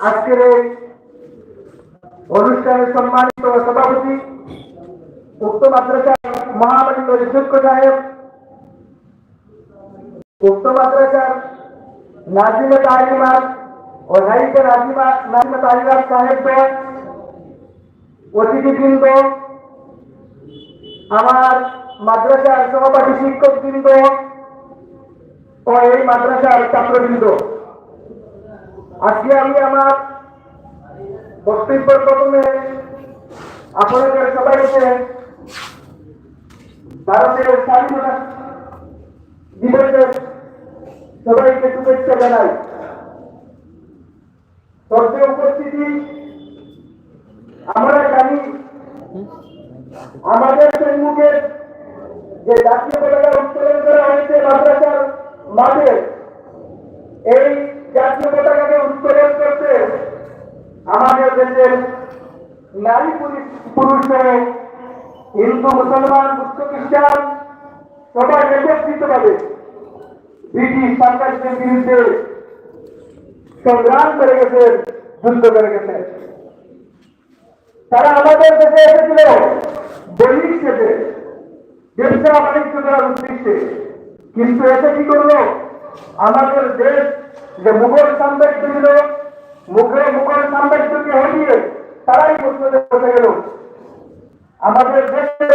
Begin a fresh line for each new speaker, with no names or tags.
আজকের এই অনুষ্ঠানের সম্মানিত সভাপতি উক্ত মাদ্রাসার মহামান্য অধ্যক্ষ সাহেব উক্ত মাদ্রাসার নাজিমে তালিমাত ও নাইকে নাজিমা নাজিমে তালিমাত সাহেবগণ অতিথিবৃন্দ আমার মাদ্রাসার সহপাঠী শিক্ষকবৃন্দ ও এই মাদ্রাসার ছাত্রবৃন্দ আজকে আমি আমার বক্তব্যের প্রথমে আপনাদের সবাইকে ভারতের স্বাধীনতা দিবসের সবাইকে শুভেচ্ছা জানাই। সদ্য উপস্থিতি আমরা জানি আমাদের সম্মুখে যে জাতীয় পতাকা উত্তোলন করা হয়েছে মাদ্রাসার মাঠে, এই দেশের নারী পুরুষ পুরুষ, হিন্দু, মুসলমান বুদ্ধ খ্রিস্টান, সবাই একত্রিত ভাবে ব্রিটিশ সরকারের বিরুদ্ধে সংগ্রাম করে গেছেন যুদ্ধ করে গেছেন তারা আমাদের দেশে এসেছিল, দৈনিক শেষে ব্যবসা বাণিজ্য করার উদ্দেশ্যে। কিন্তু এসে কি করল? আমাদের দেশ যে মুঘল সাম্রাজ্য ছিল, মুঘল আমাদের দেশের